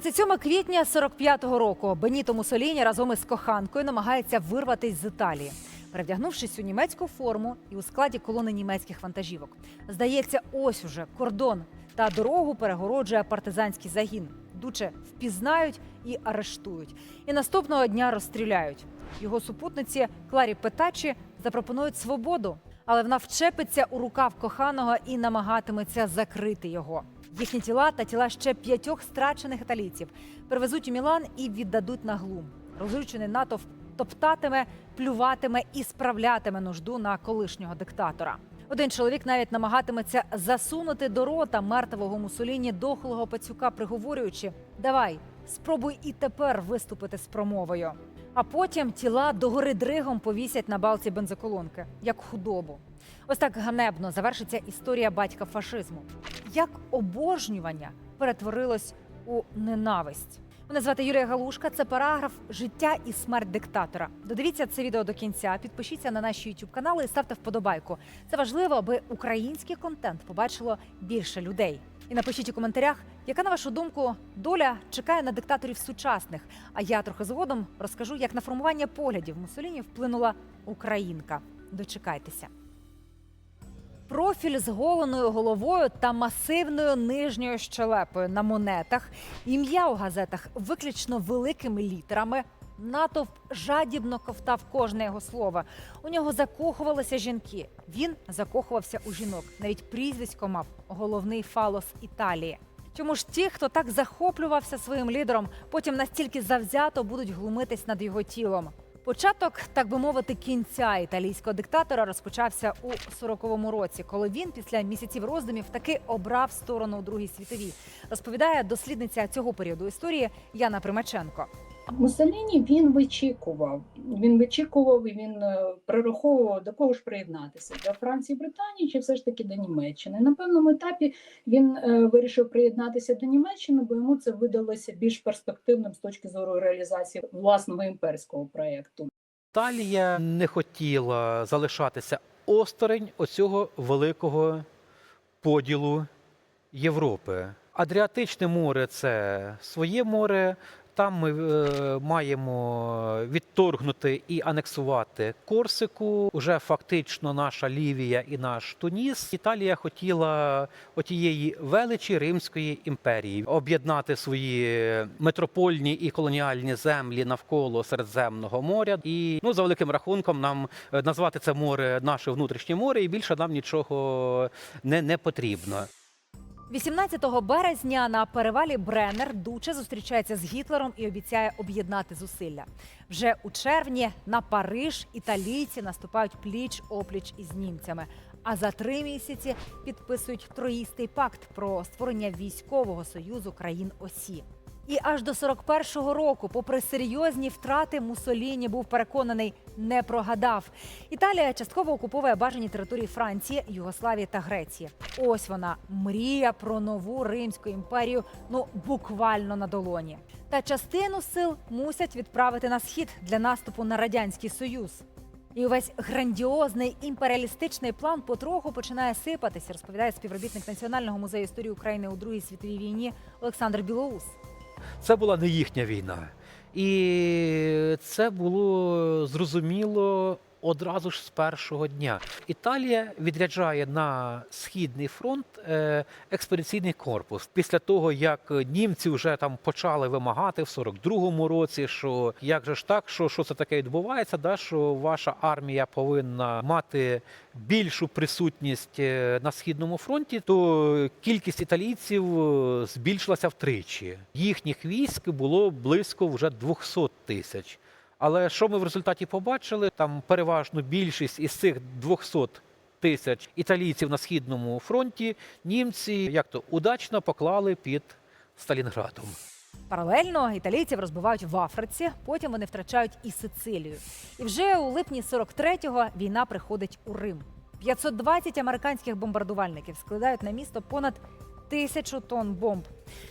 27 квітня 45-го року Беніто Мусоліні разом із коханкою намагається вирватись з Італії, перевдягнувшись у німецьку форму і у складі колони німецьких вантажівок. Здається, ось уже кордон та дорогу перегороджує партизанський загін. Дуче впізнають і арештують. І наступного дня розстріляють. Його супутниці Кларі Петачі запропонують свободу, але вона вчепиться у рукав коханого і намагатиметься закрити його. Їхні тіла та тіла ще п'ятьох страчених італійців привезуть у Мілан і віддадуть на глум. Розлючений натовп топтатиме, плюватиме і справлятиме нужду на колишнього диктатора. Один чоловік навіть намагатиметься засунути до рота мертвого Мусоліні дохлого пацюка, приговорюючи: Давай, спробуй і тепер виступити з промовою. А потім тіла догори дригом повісять на балці бензоколонки, як худобу. Ось так ганебно завершиться історія батька фашизму. Як обожнювання перетворилось у ненависть. Мене звати Юлія Галушка. Це параграф Життя і смерть диктатора. Додивіться це відео до кінця. Підпишіться на наші youtube канали і ставте вподобайку. Це важливо, аби український контент побачило більше людей. І напишіть у коментарях, яка на вашу думку доля чекає на диктаторів сучасних. А я трохи згодом розкажу, як на формування поглядів Мусоліні вплинула українка. Дочекайтеся. Профіль з голеною головою та масивною нижньою щелепою на монетах, ім'я у газетах виключно великими літерами. Натовп жадібно ковтав кожне його слово. У нього закохувалися жінки. Він закохувався у жінок. Навіть прізвисько мав головний фалос Італії. Чому ж ті, хто так захоплювався своїм лідером, потім настільки завзято будуть глумитись над його тілом? Початок, так би мовити, кінця італійського диктатора розпочався у 40-му році, коли він після місяців роздумів таки обрав сторону у Другій світовій. Розповідає дослідниця цього періоду історії Яна Примаченко. Муссоліні він вичікував. Він вичікував і він е, прораховував до кого ж приєднатися до Франції, Британії чи все ж таки до Німеччини. На певному етапі він е, вирішив приєднатися до Німеччини, бо йому це видалося більш перспективним з точки зору реалізації власного імперського проєкту. Італія не хотіла залишатися осторонь оцього великого поділу Європи. Адріатичне море це своє море. Там ми е, маємо відторгнути і анексувати Корсику. Уже фактично наша Лівія і наш Туніс. Італія хотіла отієї величі Римської імперії об'єднати свої метропольні і колоніальні землі навколо Середземного моря. І ну за великим рахунком нам е, назвати це море наше внутрішнє море, і більше нам нічого не, не потрібно. 18 березня на перевалі Бреннер Дуче зустрічається з Гітлером і обіцяє об'єднати зусилля. Вже у червні на Париж італійці наступають пліч опліч із німцями. А за три місяці підписують троїстий пакт про створення військового союзу країн Осі. І аж до 41-го року, попри серйозні втрати, Мусоліні був переконаний, не прогадав. Італія частково окуповує бажані території Франції, Югославії та Греції. Ось вона мрія про нову Римську імперію, ну буквально на долоні. Та частину сил мусять відправити на схід для наступу на радянський союз. І увесь грандіозний імперіалістичний план потроху починає сипатися, розповідає співробітник Національного музею історії України у Другій світовій війні Олександр Білоус. Це була не їхня війна. І це було зрозуміло одразу ж з першого дня. Італія відряджає на східний фронт е, експедиційний корпус після того, як німці вже там почали вимагати в 42-му році, що як же ж так, що, що це таке відбувається, да, що ваша армія повинна мати більшу присутність е, на східному фронті, то кількість італійців е, збільшилася втричі. Їхніх військ було близько вже 200 тисяч. Але що ми в результаті побачили? Там переважно більшість із цих 200 тисяч італійців на східному фронті німці як то удачно поклали під Сталінградом. Паралельно італійців розбивають в Африці, потім вони втрачають і Сицилію. І вже у липні 43-го війна приходить у Рим. 520 американських бомбардувальників складають на місто понад тисячу тонн бомб.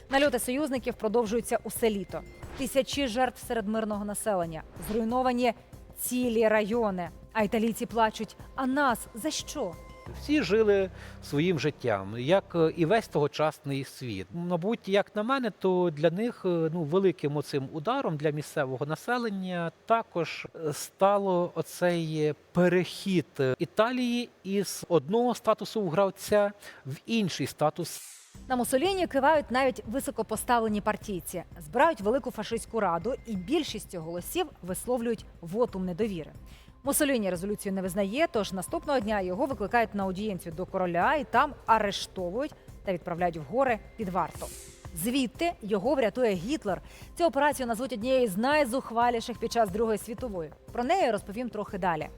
Нальоти союзників продовжуються усе літо. Тисячі жертв серед мирного населення, зруйновані цілі райони. А італійці плачуть: а нас за що? Всі жили своїм життям, як е, і весь тогочасний світ. Мабуть, як на мене, то для них е, ну великим оцим ударом для місцевого населення також е, стало оцей перехід Італії із одного статусу гравця в інший статус. На Мусоліні кивають навіть високопоставлені партійці, збирають велику фашистську раду, і більшістю голосів висловлюють вотум недовіри. Мусоліні резолюцію не визнає, тож наступного дня його викликають на аудієнцію до короля і там арештовують та відправляють в гори під варту. Звідти його врятує Гітлер. Цю операцію назвуть однією з найзухваліших під час Другої світової. Про неї розповім трохи далі.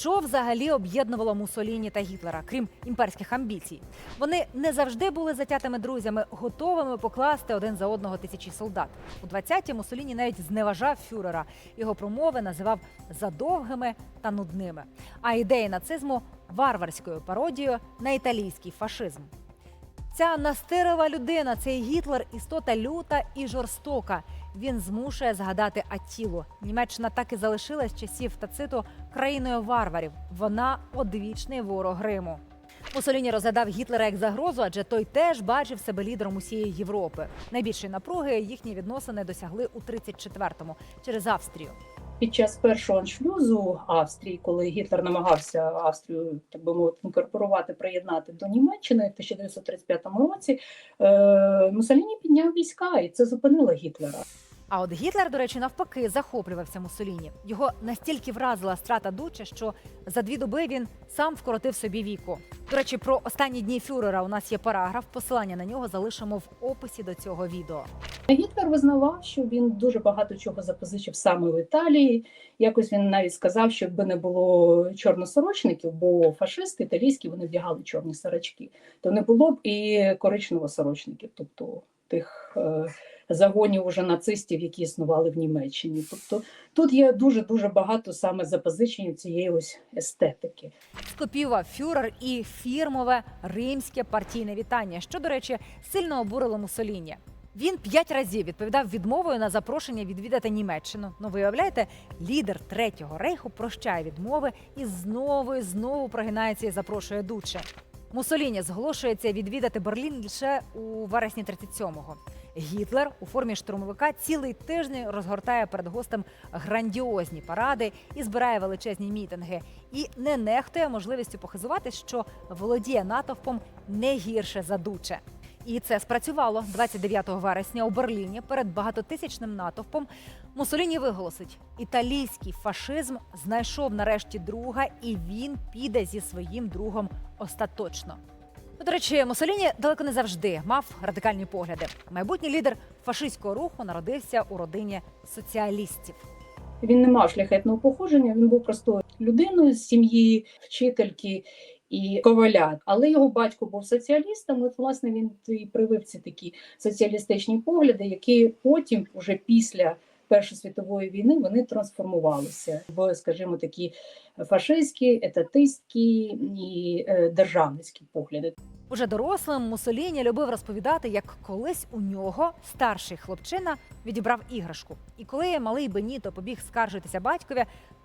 Що взагалі об'єднувало Мусоліні та Гітлера, крім імперських амбіцій? Вони не завжди були затятими друзями, готовими покласти один за одного тисячі солдат. У 20-ті Мусоліні навіть зневажав фюрера. Його промови називав задовгими та нудними. А ідеї нацизму варварською пародією на італійський фашизм. Ця настирова людина, цей Гітлер, істота люта і жорстока. Він змушує згадати Аттілу. Німеччина так і залишилась часів Тациту країною варварів. Вона одвічний ворог Риму. Мусоліні розглядав Гітлера як загрозу, адже той теж бачив себе лідером усієї Європи. Найбільшої напруги їхні відносини досягли у 34-му через Австрію. Під час першого аншлюзу Австрії, коли Гітлер намагався Австрію, так би мовити, інкорпорувати, приєднати до Німеччини в 1935 році, е, Муссоліні підняв війська, і це зупинило Гітлера. А от Гітлер, до речі, навпаки, захоплювався Мусоліні. Його настільки вразила страта Дуче, що за дві доби він сам вкоротив собі віку. До речі, про останні дні фюрера у нас є параграф. Посилання на нього залишимо в описі до цього відео. Гітлер визнавав, що він дуже багато чого запозичив саме в Італії. Якось він навіть сказав, що якби не було чорносорочників, бо фашисти італійські вони вдягали чорні сорочки, то не було б і коричневосорочників, тобто тих е, загонів уже нацистів, які існували в Німеччині. Тобто тут є дуже дуже багато саме запозичень цієї ось естетики. Скопіював фюрер і фірмове римське партійне вітання, що, до речі, сильно обурило Мусоліні. Він п'ять разів відповідав відмовою на запрошення відвідати Німеччину. Ну, виявляєте, лідер третього рейху прощає відмови і знову і знову прогинається і запрошує Дуче. Мусоліні зголошується відвідати Берлін лише у вересні 37-го. Гітлер у формі штурмовика цілий тиждень розгортає перед гостем грандіозні паради і збирає величезні мітинги. І не нехтує можливістю похизувати, що володіє натовпом не гірше за Дуче. І це спрацювало 29 вересня у Берліні перед багатотисячним натовпом. Мусоліні виголосить: італійський фашизм знайшов нарешті друга, і він піде зі своїм другом остаточно. Ну, До речі, Мусоліні далеко не завжди мав радикальні погляди. Майбутній лідер фашистського руху народився у родині соціалістів. Він не мав шляхетного походження, він був простою людиною з сім'ї, вчительки і коваля. Але його батько був соціалістом. От, власне, він і привив ці такі соціалістичні погляди, які потім, уже після Першої світової війни, вони трансформувалися в, скажімо, такі фашистські, етатистські і е, державницькі погляди. Уже дорослим Мусоліні любив розповідати, як колись у нього старший хлопчина відібрав іграшку. І коли малий Беніто побіг скаржитися батькові,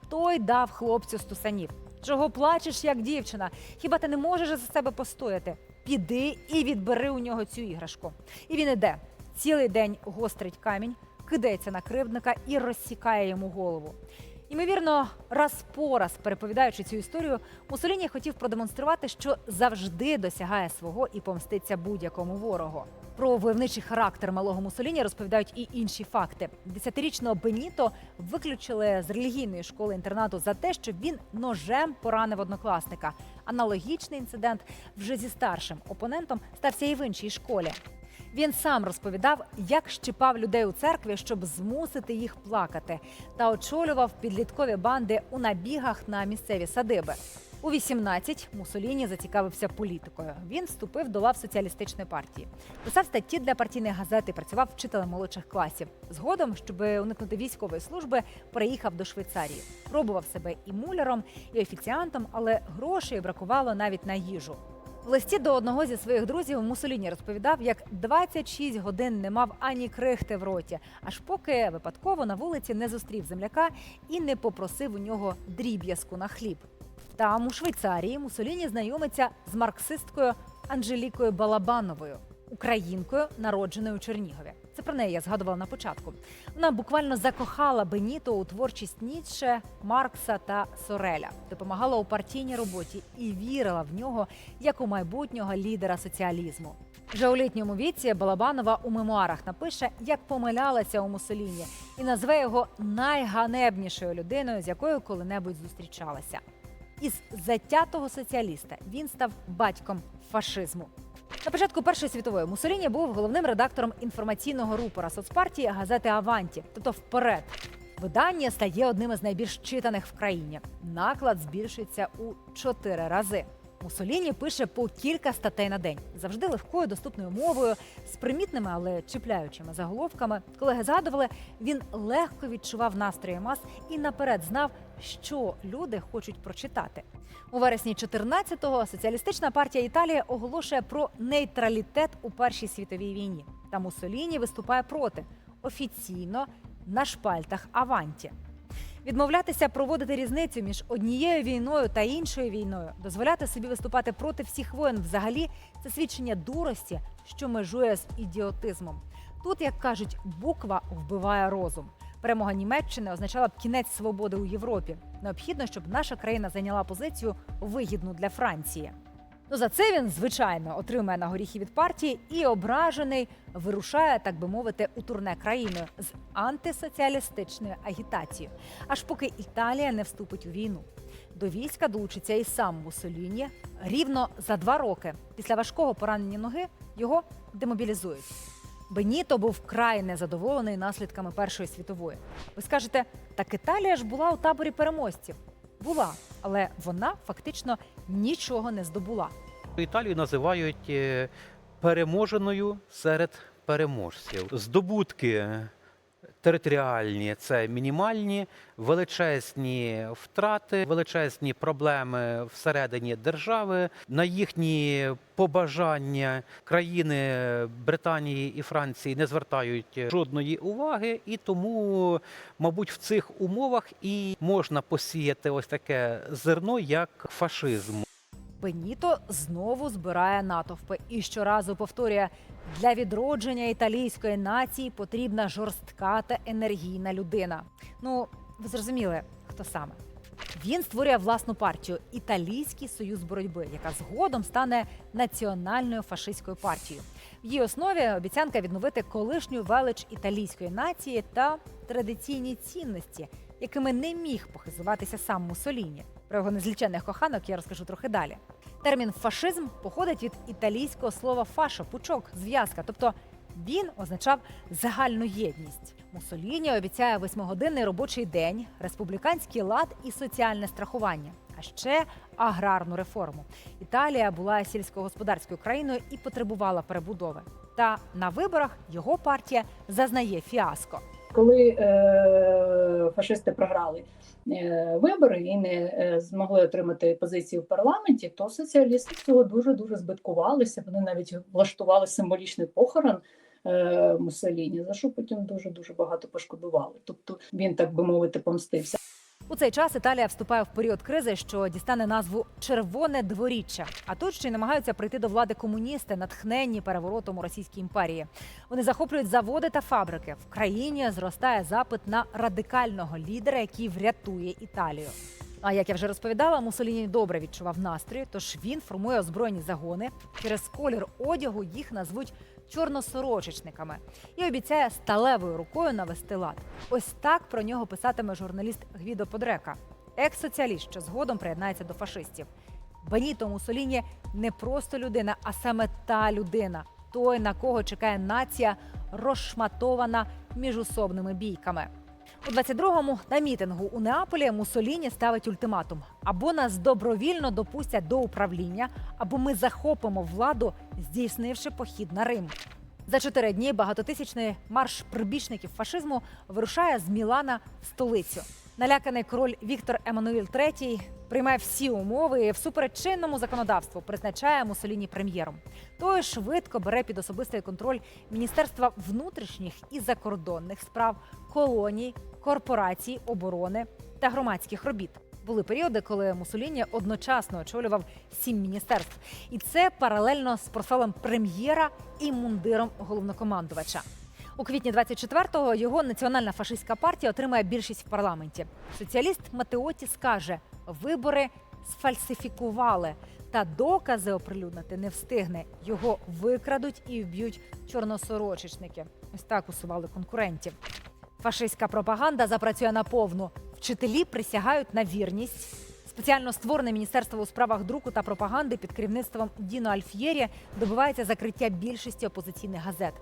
той дав хлопцю стусанів. Чого плачеш, як дівчина? Хіба ти не можеш за себе постояти? Піди і відбери у нього цю іграшку. І він іде цілий день гострить камінь, кидається на кривдника і розсікає йому голову. Ймовірно, раз по раз переповідаючи цю історію, Мусоліні хотів продемонструвати, що завжди досягає свого і помститься будь-якому ворогу. Про войовничий характер малого Мусоліні розповідають і інші факти. Десятирічного Беніто виключили з релігійної школи інтернату за те, що він ножем поранив однокласника. Аналогічний інцидент вже зі старшим опонентом стався і в іншій школі. Він сам розповідав, як щипав людей у церкві, щоб змусити їх плакати, та очолював підліткові банди у набігах на місцеві садиби. У 18 Мусоліні зацікавився політикою. Він вступив до лав соціалістичної партії, писав статті для партійної газети, працював вчителем молодших класів. Згодом, щоб уникнути військової служби, переїхав до Швейцарії. Пробував себе і муляром, і офіціантом, але грошей бракувало навіть на їжу. В листі до одного зі своїх друзів Мусоліні розповідав, як 26 годин не мав ані крихти в роті, аж поки випадково на вулиці не зустрів земляка і не попросив у нього дріб'язку на хліб. Там, у Швейцарії, Мусоліні знайомиться з марксисткою Анжелікою Балабановою, українкою, народженою у Чернігові. Це про неї я згадувала на початку. Вона буквально закохала Беніто у творчість Ніцше, Маркса та Сореля, допомагала у партійній роботі і вірила в нього як у майбутнього лідера соціалізму. Вже у літньому віці Балабанова у мемуарах напише, як помилялася у Муссоліні, і назве його найганебнішою людиною, з якою коли-небудь зустрічалася. Із затятого соціаліста він став батьком фашизму. На початку Першої світової Муссоліні був головним редактором інформаційного рупора соцпартії газети Аванті, тобто вперед. Видання стає одним із найбільш читаних в країні. Наклад збільшується у чотири рази. Муссоліні пише по кілька статей на день, завжди легкою доступною мовою, з примітними, але чіпляючими заголовками. Колеги згадували, він легко відчував настрої мас і наперед знав, що люди хочуть прочитати. У вересні 14-го соціалістична партія Італії оголошує про нейтралітет у Першій світовій війні. Та Муссоліні виступає проти офіційно на шпальтах Аванті. Відмовлятися проводити різницю між однією війною та іншою війною, дозволяти собі виступати проти всіх воєн взагалі це свідчення дурості, що межує з ідіотизмом. Тут, як кажуть, буква вбиває розум. Перемога Німеччини означала б кінець свободи у Європі. Необхідно, щоб наша країна зайняла позицію вигідну для Франції. Ну за це він, звичайно, отримає на горіхи від партії і ображений вирушає, так би мовити, у турне країною з антисоціалістичною агітацією, аж поки Італія не вступить у війну. До війська долучиться і сам Муссоліні. Рівно за два роки після важкого поранення ноги його демобілізують. Беніто був вкрай незадоволений наслідками Першої світової. Ви скажете, так Італія ж була у таборі переможців. Була, але вона фактично нічого не здобула. Італію називають е, переможеною серед переможців. Здобутки територіальні це мінімальні, величезні втрати, величезні проблеми всередині держави. На їхні побажання країни Британії і Франції не звертають жодної уваги, і тому, мабуть, в цих умовах і можна посіяти ось таке зерно, як фашизм. Беніто знову збирає натовпи і щоразу повторює: для відродження італійської нації потрібна жорстка та енергійна людина. Ну, ви зрозуміли, хто саме. Він створює власну партію Італійський союз боротьби, яка згодом стане національною фашистською партією. В її основі обіцянка відновити колишню велич італійської нації та традиційні цінності, якими не міг похизуватися сам Муссоліні. Про його незліченних коханок я розкажу трохи далі. Термін фашизм походить від італійського слова фашо, пучок, зв'язка, тобто він означав загальну єдність. Муссоліні обіцяє восьмигодинний робочий день, республіканський лад і соціальне страхування, а ще аграрну реформу. Італія була сільськогосподарською країною і потребувала перебудови. Та на виборах його партія зазнає фіаско. Коли е, фашисти програли е, вибори і не е, змогли отримати позиції в парламенті, то соціалісти цього дуже дуже збиткувалися. Вони навіть влаштували символічний похорон. Мусоліні за що потім дуже дуже багато пошкодували. Тобто він, так би мовити, помстився. У цей час Італія вступає в період кризи, що дістане назву Червоне дворіччя. А тут ще й намагаються прийти до влади комуністи, натхненні переворотом у Російській імперії. Вони захоплюють заводи та фабрики. В країні зростає запит на радикального лідера, який врятує Італію. А як я вже розповідала, Муссоліні добре відчував настрої, тож він формує озброєні загони. Через колір одягу їх назвуть чорносорочечниками і обіцяє сталевою рукою навести лад. Ось так про нього писатиме журналіст Гвідо Подрека, екс-соціаліст, що згодом приєднається до фашистів. Беніто Мусоліні не просто людина, а саме та людина, той, на кого чекає нація, розшматована міжусобними бійками. У 22-му на мітингу у Неаполі Мусоліні ставить ультиматум: або нас добровільно допустять до управління, або ми захопимо владу, здійснивши похід на Рим. За чотири дні багатотисячний марш прибічників фашизму вирушає з Мілана в столицю. Наляканий король Віктор Еммануїл III приймає всі умови і всупереч чинному законодавству призначає Муссоліні прем'єром. Той швидко бере під особистий контроль Міністерства внутрішніх і закордонних справ, колоній, корпорацій, оборони та громадських робіт. Були періоди, коли Мусоліні одночасно очолював сім міністерств, і це паралельно з портфелем прем'єра і мундиром головнокомандувача. У квітні 24-го його національна фашистська партія отримає більшість в парламенті. Соціаліст Матеоті скаже: вибори сфальсифікували, та докази оприлюднити не встигне. Його викрадуть і вб'ють чорносорочечники. Ось так усували конкурентів. Фашистська пропаганда запрацює наповну. Вчителі присягають на вірність. Спеціально створене міністерство у справах друку та пропаганди під керівництвом Діно Альф'єрі добивається закриття більшості опозиційних газет.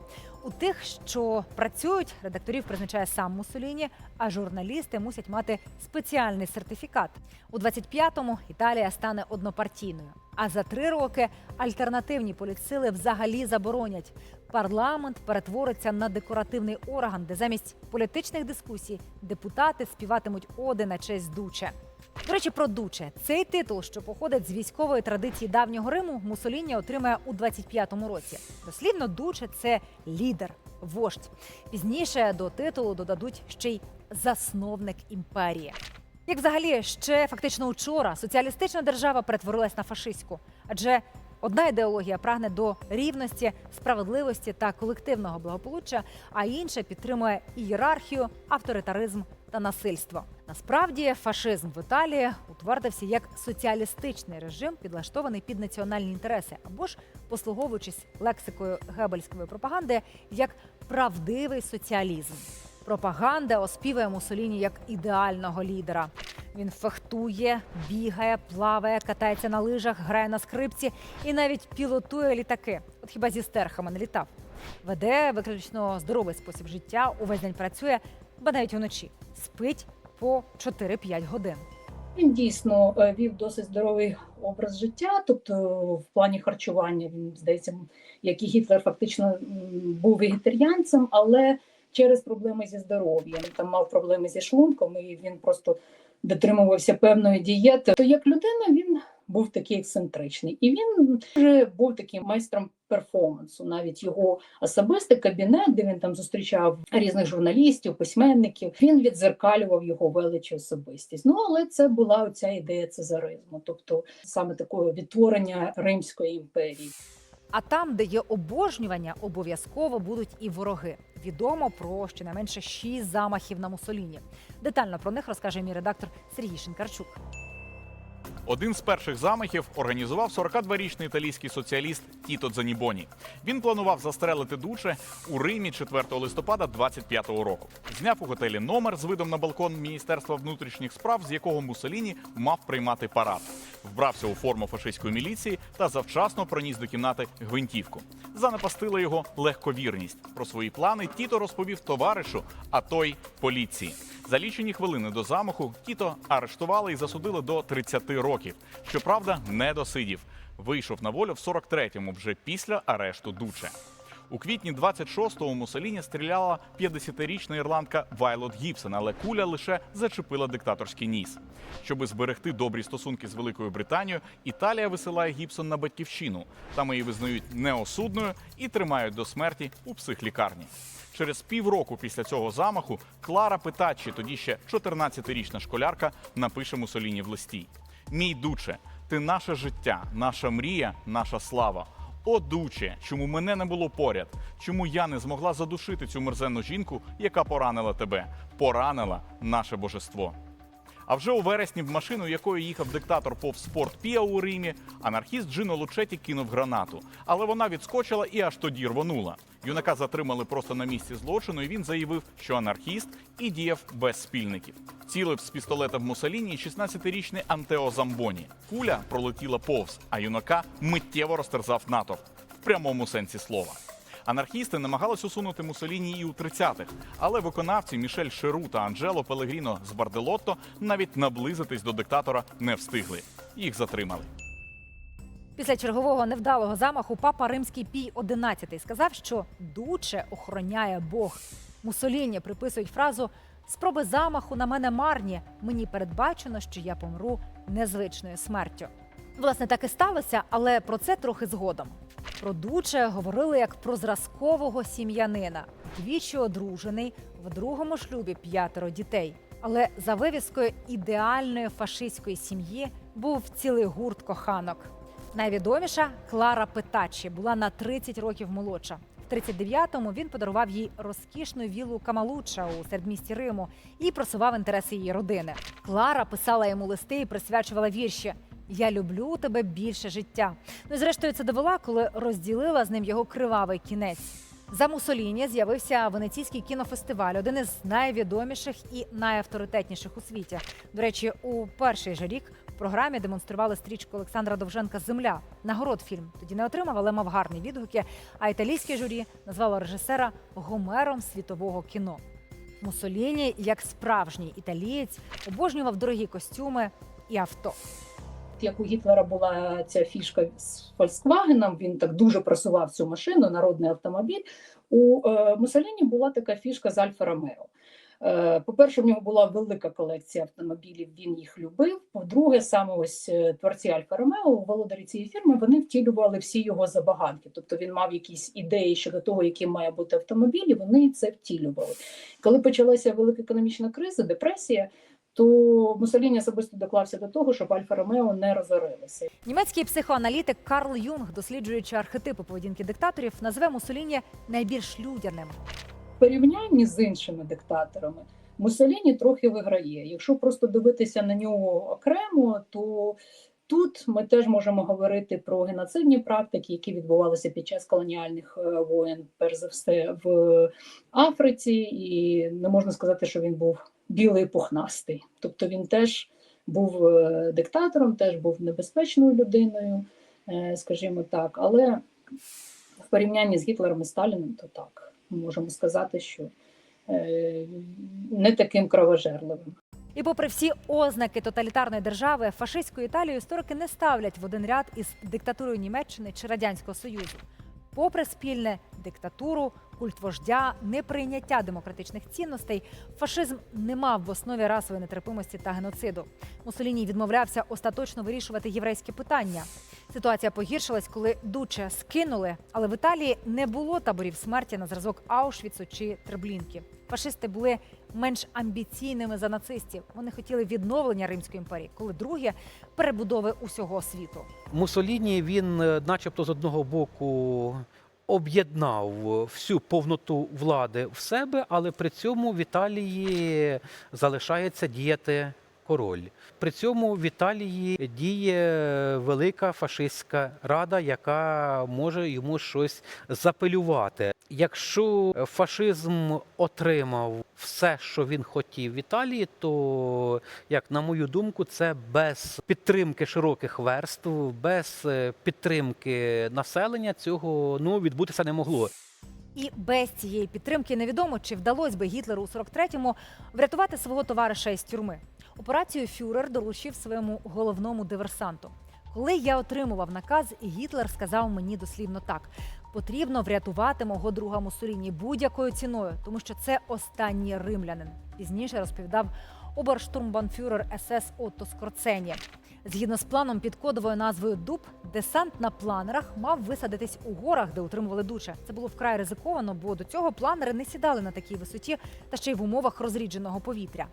У тих, що працюють, редакторів призначає сам Муссоліні, а журналісти мусять мати спеціальний сертифікат. У 25-му Італія стане однопартійною. А за три роки альтернативні політсили взагалі заборонять. Парламент перетвориться на декоративний орган, де замість політичних дискусій депутати співатимуть оди на честь дуче. До речі, про дуче цей титул, що походить з військової традиції давнього Риму, Мусоліні отримає у 25-му році. Дослівно, дуче це лідер, вождь. Пізніше до титулу додадуть ще й засновник імперії. Як взагалі ще фактично учора соціалістична держава перетворилась на фашистську, адже одна ідеологія прагне до рівності, справедливості та колективного благополуччя, а інша підтримує ієрархію, авторитаризм та насильство. Насправді фашизм в Італії утвердився як соціалістичний режим, підлаштований під національні інтереси, або ж послуговуючись лексикою гебельської пропаганди, як правдивий соціалізм. Пропаганда оспівує Мусоліні як ідеального лідера. Він фехтує, бігає, плаває, катається на лижах, грає на скрипці і навіть пілотує літаки. От хіба зі стерхами не літав. Веде виключно здоровий спосіб життя, увесь день працює, ба навіть вночі спить по 4-5 годин. Він дійсно е, вів досить здоровий образ життя, тобто в плані харчування він здається, як і Гітлер, фактично був вегетаріанцем, але через проблеми зі здоров'ям там мав проблеми зі шлунком, і він просто дотримувався певної дієти. То як людина він був такий ексцентричний, і він вже був таким майстром перформансу. Навіть його особистий кабінет, де він там зустрічав різних журналістів, письменників. Він відзеркалював його велич і особистість. Ну але це була оця ідея цезаризму, тобто саме такого відтворення Римської імперії. А там, де є обожнювання, обов'язково будуть і вороги. Відомо про щонайменше шість замахів на Мусоліні. Детально про них розкаже мій редактор Сергій Шинкарчук. Один з перших замахів організував 42-річний італійський соціаліст Тіто Дзанібоні. Він планував застрелити Дуче у Римі 4 листопада 25-го року. Зняв у готелі номер з видом на балкон Міністерства внутрішніх справ, з якого Муссоліні мав приймати парад. Вбрався у форму фашистської міліції та завчасно проніс до кімнати гвинтівку. Занепастила його легковірність. Про свої плани Тіто розповів товаришу, а той поліції. За лічені хвилини до замаху Тіто арештували і засудили до 30 років. Щоправда, не досидів. Вийшов на волю в 43-му, вже після арешту Дуче. У квітні 26-го Мусоліні стріляла 50-річна ірландка Вайлот Гібсон, але куля лише зачепила диктаторський ніс. Щоби зберегти добрі стосунки з Великою Британією, Італія висилає Гібсон на батьківщину. Там її визнають неосудною і тримають до смерті у психлікарні. Через півроку після цього замаху Клара Питачі, тоді ще 14-річна школярка, напише Мусоліні в листі: Мій дуче, ти наше життя, наша мрія, наша слава. О, дуче, чому мене не було поряд? Чому я не змогла задушити цю мерзенну жінку, яка поранила тебе? Поранила наше божество. А вже у вересні в машину, якою їхав диктатор повз спорт Піа у Римі, анархіст Джино Лучеті кинув гранату. Але вона відскочила і аж тоді рвонула. Юнака затримали просто на місці злочину, і він заявив, що анархіст і діяв без спільників. Цілив з пістолета в Мусоліні 16-річний Антео Замбоні. Куля пролетіла повз, а юнака миттєво розтерзав натовп в прямому сенсі слова. Анархісти намагались усунути Мусоліні і у 30-х, але виконавці Мішель Шеру та Анджело Пелегріно з Барделотто навіть наблизитись до диктатора не встигли. Їх затримали. Після чергового невдалого замаху папа римський Пій XI сказав, що дуче охороняє Бог. Мусоліні приписують фразу Спроби замаху на мене марні. Мені передбачено, що я помру незвичною смертю. Власне, так і сталося, але про це трохи згодом. Про Дуче говорили як про зразкового сім'янина, двічі одружений, в другому шлюбі п'ятеро дітей. Але за вивіскою ідеальної фашистської сім'ї був цілий гурт коханок. Найвідоміша Клара Петачі була на 30 років молодша. В 39-му він подарував їй розкішну віллу Камалуча у середмісті Риму і просував інтереси її родини. Клара писала йому листи і присвячувала вірші. Я люблю тебе більше життя. Ну і зрештою це довела, коли розділила з ним його кривавий кінець. За Мусоліні з'явився венеційський кінофестиваль, один із найвідоміших і найавторитетніших у світі. До речі, у перший же рік в програмі демонстрували стрічку Олександра Довженка Земля. Нагород фільм тоді не отримав, але мав гарні відгуки. А італійське журі назвало режисера гомером світового кіно. Мусоліні, як справжній італієць, обожнював дорогі костюми і авто. Як у Гітлера була ця фішка з Volkswagen, він так дуже просував цю машину, народний автомобіль. У е, Муссоліні була така фішка з Альфа Ромео. Е, По-перше, в нього була велика колекція автомобілів, він їх любив. По-друге, саме ось е, творці Альфа Ромео, володарі цієї фірми, вони втілювали всі його забаганки. Тобто він мав якісь ідеї щодо того, яким має бути автомобіль, і вони це втілювали. Коли почалася велика економічна криза, депресія, то Муссоліні особисто доклався до того, щоб Альфа Ромео не розорилися. Німецький психоаналітик Карл Юнг, досліджуючи архетипи поведінки диктаторів, назве Мусоліні найбільш людяним. В порівнянні з іншими диктаторами Муссоліні трохи виграє. Якщо просто дивитися на нього окремо, то тут ми теж можемо говорити про геноцидні практики, які відбувалися під час колоніальних е, воєн, перш за все в Африці, і не можна сказати, що він був білий пухнастий. Тобто він теж був е, диктатором, теж був небезпечною людиною, е, скажімо так. Але в порівнянні з Гітлером і Сталіним, то так ми можемо сказати, що е, не таким кровожерливим. І попри всі ознаки тоталітарної держави, фашистську Італію історики не ставлять в один ряд із диктатурою Німеччини чи Радянського Союзу. Попри спільне диктатуру, культ вождя, неприйняття демократичних цінностей, фашизм не мав в основі расової нетерпимості та геноциду. Мусоліній відмовлявся остаточно вирішувати єврейське питання. Ситуація погіршилась, коли Дуче скинули, але в Італії не було таборів смерті на зразок Аушвіцу чи Треблінки. Фашисти були менш амбіційними за нацистів. Вони хотіли відновлення Римської імперії, коли другі перебудови усього світу. Мусоліні він, е, начебто, з одного боку об'єднав всю повноту влади в себе, але при цьому в Італії залишається діяти король. При цьому в Італії діє велика фашистська рада, яка може йому щось запилювати. Якщо фашизм отримав все, що він хотів в Італії, то, як на мою думку, це без підтримки широких верств, без е, підтримки населення цього ну відбутися не могло. І без цієї підтримки невідомо, чи вдалося би Гітлеру у 43-му врятувати свого товариша із тюрми. Операцію Фюрер доручив своєму головному диверсанту. Коли я отримував наказ, Гітлер сказав мені дослівно так: потрібно врятувати мого друга Мусоліні будь-якою ціною, тому що це останній римлянин. Пізніше розповідав оберштурмбанфюрер СС Отто Скорцені. Згідно з планом під кодовою назвою Дуб, десант на планерах мав висадитись у горах, де утримували дуче. Це було вкрай ризиковано, бо до цього планери не сідали на такій висоті та ще й в умовах розрідженого повітря.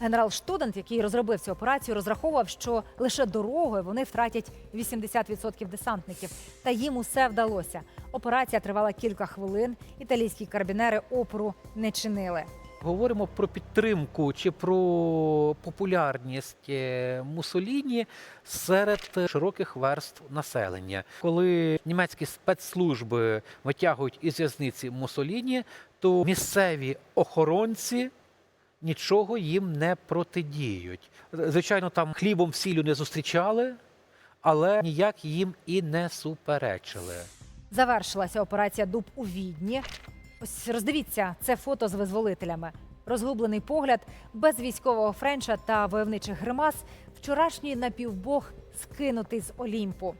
Генерал Штудент, який розробив цю операцію, розраховував, що лише дорогою вони втратять 80% десантників. Та їм усе вдалося. Операція тривала кілька хвилин. Італійські карабінери опору не чинили. Говоримо про підтримку чи про популярність е, Мусоліні серед широких верств населення. Коли німецькі спецслужби витягують із в'язниці Мусоліні, то місцеві охоронці нічого їм не протидіють. Звичайно, там хлібом сіллю не зустрічали, але ніяк їм і не суперечили. Завершилася операція Дуб у Відні. Ось роздивіться це фото з визволителями. Розгублений погляд, без військового френча та войовничих гримас. Вчорашній напівбог скинутий з Олімпу.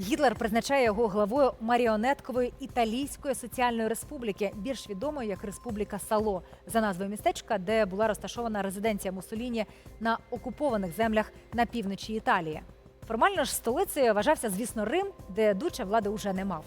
Гітлер призначає його главою маріонеткової італійської соціальної республіки, більш відомої як Республіка Сало, за назвою містечка, де була розташована резиденція Муссоліні на окупованих землях на півночі Італії. Формально ж столицею вважався, звісно, Рим, де дуче влади уже не мав.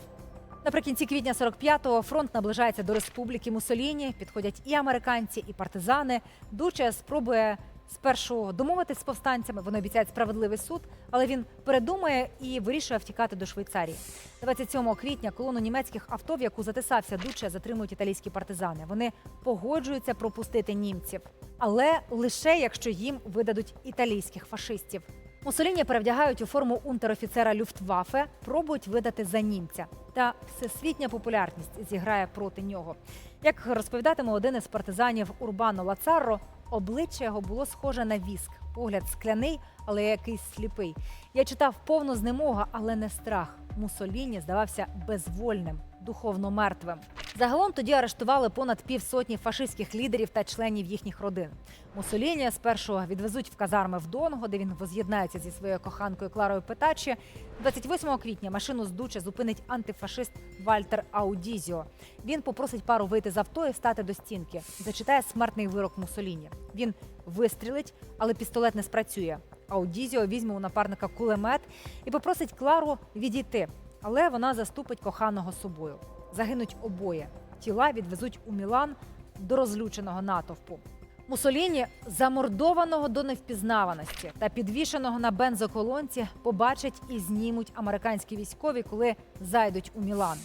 Наприкінці квітня 45-го фронт наближається до республіки Мусоліні. Підходять і американці, і партизани. Дуче спробує спершу домовитись з повстанцями. Вони обіцяють справедливий суд, але він передумає і вирішує втікати до Швейцарії. 27 квітня колону німецьких авто, в яку затисався Дуче, затримують італійські партизани. Вони погоджуються пропустити німців, але лише якщо їм видадуть італійських фашистів. Мусоліні перевдягають у форму унтерофіцера Люфтваффе, пробують видати за німця. Та всесвітня популярність зіграє проти нього. Як розповідатиме один із партизанів Урбано Лацарро, обличчя його було схоже на віск, погляд скляний, але якийсь сліпий. Я читав повну знемога, але не страх. Мусоліні здавався безвольним, духовно мертвим. Загалом тоді арештували понад півсотні фашистських лідерів та членів їхніх родин. Мусоліні спершу відвезуть в казарми в Донго, де він воз'єднається зі своєю коханкою Кларою Петачі. 28 квітня машину з Дуче зупинить антифашист Вальтер Аудізіо. Він попросить пару вийти з авто і стати до стінки. Зачитає смертний вирок Мусоліні. Він вистрілить, але пістолет не спрацює. Аудізіо візьме у напарника кулемет і попросить Клару відійти, але вона заступить коханого собою. Загинуть обоє. Тіла відвезуть у Мілан до розлюченого натовпу. Мусоліні, замордованого до невпізнаваності та підвішеного на бензоколонці, побачать і знімуть американські військові, коли зайдуть у Мілан.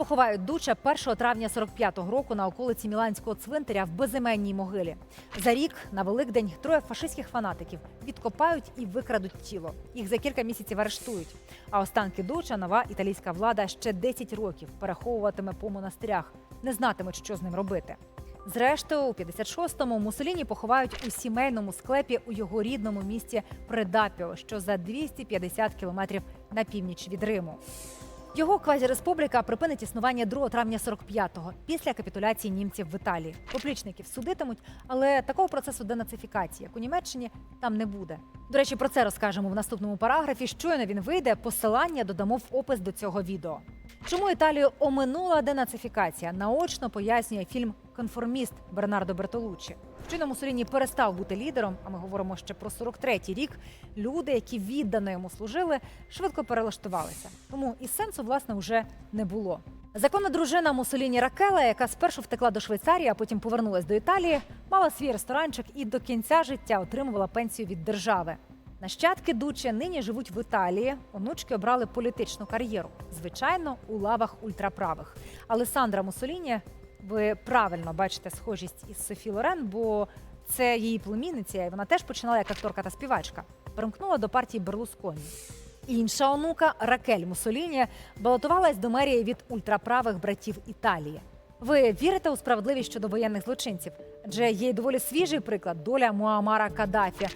Поховають Дуча 1 травня 45-го року на околиці Міланського цвинтаря в безіменній могилі. За рік на Великдень троє фашистських фанатиків відкопають і викрадуть тіло. Їх за кілька місяців арештують. А останки Дуча нова італійська влада ще 10 років переховуватиме по монастирях, не знатимуть, що з ним робити. Зрештою, у 56-му Мусоліні поховають у сімейному склепі у його рідному місті Предапіо, що за 250 кілометрів на північ від Риму. Його квазіреспубліка припинить існування 2 травня 45-го після капітуляції німців в Італії. Поплічників судитимуть, але такого процесу денацифікації, як у Німеччині, там не буде. До речі, про це розкажемо в наступному параграфі. Щойно він вийде, посилання додамо в опис до цього відео. Чому Італію оминула денацифікація? Наочно пояснює фільм Конформіст Бернардо Бертолуччі. Щойно Мусоліні перестав бути лідером, а ми говоримо ще про 43-й рік. Люди, які віддано йому служили, швидко перелаштувалися. Тому і сенсу власне вже не було. Законна дружина Мусоліні Ракела, яка спершу втекла до Швейцарії, а потім повернулась до Італії, мала свій ресторанчик і до кінця життя отримувала пенсію від держави. Нащадки Дуче нині живуть в Італії. Онучки обрали політичну кар'єру, звичайно, у лавах ультраправих. Алесандра Мусоліні, ви правильно бачите схожість із Софі Лорен, бо це її племінниця, і вона теж починала як акторка та співачка. Примкнула до партії Берлусконі. Інша онука Ракель Мусоліні балотувалась до мерії від ультраправих братів Італії. Ви вірите у справедливість щодо воєнних злочинців? Адже є й доволі свіжий приклад доля Муамара Каддафі.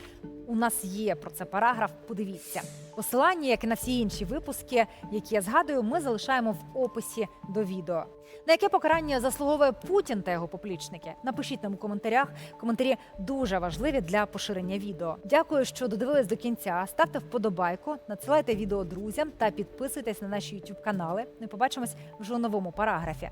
У нас є про це параграф. Подивіться. Посилання, як і на всі інші випуски, які я згадую, ми залишаємо в описі до відео. На яке покарання заслуговує Путін та його поплічники? Напишіть нам у коментарях. Коментарі дуже важливі для поширення відео. Дякую, що додивились до кінця. Ставте вподобайку, надсилайте відео друзям та підписуйтесь на наші youtube канали. Ми побачимось вже у новому параграфі.